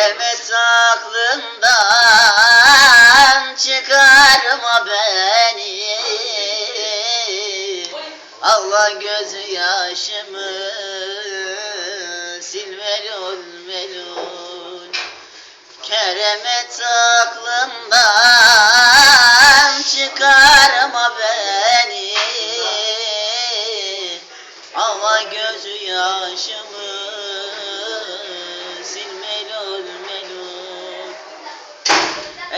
Keremet aklından çıkarma beni. Allah gözü yaşımı sil melul melul Keremet aklından çıkarma beni. Allah gözü yaşımı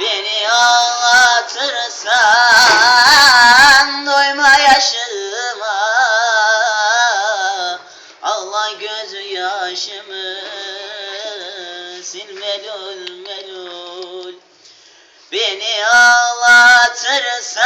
Beni ağlatırsan doyma yaşıma. Allah gözü yaşımı sil melul melul. Beni ağlatırsan